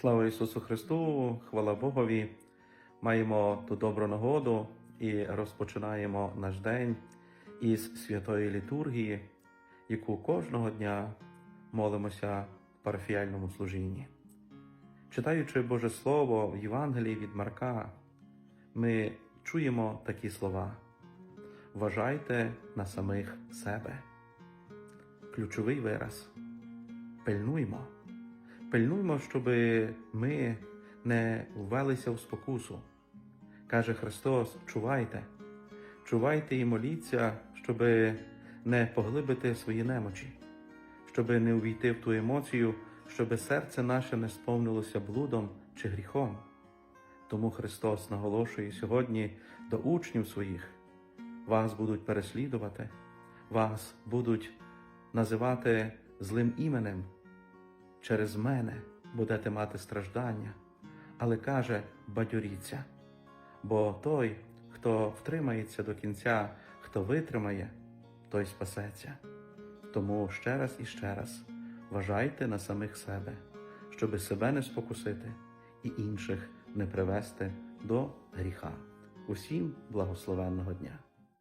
Слава Ісусу Христу, хвала Богові. Маємо ту добру нагоду і розпочинаємо наш день із святої літургії, яку кожного дня молимося в парафіяльному служінні. Читаючи Боже Слово в Євангелії від Марка, ми чуємо такі слова: Вважайте на самих себе. Ключовий вираз. Пильнуймо. Пильнуймо, щоб ми не ввелися в спокусу. Каже Христос: чувайте, чувайте і моліться, щоб не поглибити свої немочі, щоб не увійти в ту емоцію, щоб серце наше не сповнилося блудом чи гріхом. Тому Христос наголошує сьогодні до учнів своїх: вас будуть переслідувати, вас будуть називати злим іменем через мене будете мати страждання, але каже, бадьоріться, бо той, хто втримається до кінця, хто витримає, той спасеться. Тому ще раз і ще раз вважайте на самих себе, щоби себе не спокусити і інших не привести до гріха. Усім благословенного дня!